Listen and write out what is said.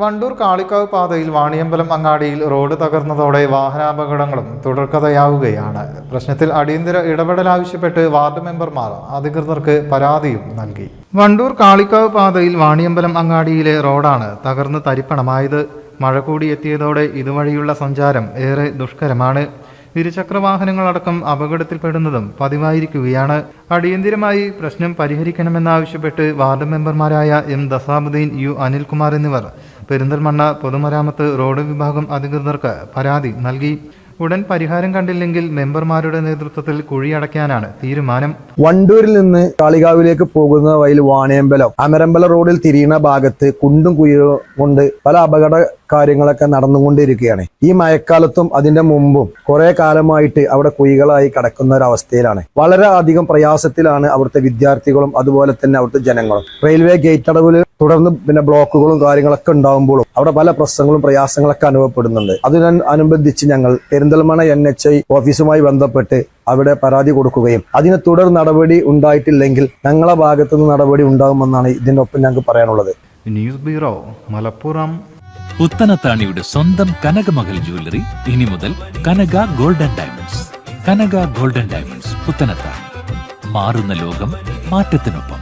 വണ്ടൂർ കാളിക്കാവ് പാതയിൽ വാണിയമ്പലം അങ്ങാടിയിൽ റോഡ് തകർന്നതോടെ വാഹനാപകടങ്ങളും തുടർക്കഥയാവുകയാണ്. പ്രശ്നത്തിൽ അടിയന്തര ഇടപെടൽ ആവശ്യപ്പെട്ട് വാർഡ് മെമ്പർമാർ അധികൃതർക്ക് പരാതിയും നൽകി. വണ്ടൂർ കാളിക്കാവ് പാതയിൽ വാണിയമ്പലം അങ്ങാടിയിലെ റോഡാണ് തകർന്ന് തരിപ്പണമായത്. മഴ കൂടി എത്തിയതോടെ ഇതുവഴിയുള്ള സഞ്ചാരം ഏറെ ദുഷ്കരമാണ്. ഇരുചക്ര വാഹനങ്ങളടക്കം അപകടത്തിൽപ്പെടുന്നതും പതിവായിരിക്കുകയാണ്. അടിയന്തിരമായി പ്രശ്നം പരിഹരിക്കണമെന്നാവശ്യപ്പെട്ട് വാർഡ് മെമ്പർമാരായ എം ദസാബുദ്ദീൻ യു അനിൽകുമാർ എന്നിവർ പെരിന്തൽമണ്ണ പൊതുമരാമത്ത് റോഡ് വിഭാഗം അധികൃതർക്ക് പരാതി നൽകി. ഉടൻ പരിഹാരം കണ്ടില്ലെങ്കിൽ മെമ്പർമാരുടെ നേതൃത്വത്തിൽ കുഴിയടയ്ക്കാനാണ് തീരുമാനം. വണ്ടൂരിൽ നിന്ന് കാളികാവിലേക്ക് പോകുന്ന വഴിയിൽ വാണിയമ്പലം അമരമ്പല റോഡിൽ തിരിയുന്ന ഭാഗത്ത് കുണ്ടും കുഴിയും കൊണ്ട് പല അപകട കാര്യങ്ങളൊക്കെ നടന്നുകൊണ്ടിരിക്കുകയാണ്. ഈ മഴക്കാലത്തും അതിന്റെ മുമ്പും കുറെ കാലമായിട്ട് അവിടെ കുഴികളായി കിടക്കുന്ന ഒരു അവസ്ഥയിലാണ്. വളരെ അധികം പ്രയാസത്തിലാണ് അവിടുത്തെ വിദ്യാർത്ഥികളും അതുപോലെ തന്നെ അവിടുത്തെ ജനങ്ങളും. റെയിൽവേ ഗേറ്റ് അടവിൽ തുടർന്ന് പിന്നെ ബ്ലോക്കുകളും കാര്യങ്ങളൊക്കെ ഉണ്ടാകുമ്പോഴും അവിടെ പല പ്രശ്നങ്ങളും പ്രയാസങ്ങളൊക്കെ അനുഭവപ്പെടുന്നുണ്ട്. അതിനനുബന്ധിച്ച് ഞങ്ങൾ പെരിന്തൽമണ്ണ എൻ എച്ച് ഐ ഓഫീസുമായി ബന്ധപ്പെട്ട് അവിടെ പരാതി കൊടുക്കുകയും അതിന് തുടർ നടപടി ഉണ്ടായിട്ടില്ലെങ്കിൽ ഞങ്ങളെ ഭാഗത്തു നിന്ന് നടപടി ഉണ്ടാകുമെന്നാണ് ഇതിനൊപ്പം ഞങ്ങൾക്ക് പറയാനുള്ളത്. News bureau Malappuram. പുത്തനത്താണിയുടെ സ്വന്തം കനകമകൽ ജ്വല്ലറി ഇനി മുതൽ Kanaka golden diamonds. Kanaka golden diamonds Puthanathani മാറുന്ന ലോകം മാറ്റത്തിനൊപ്പം.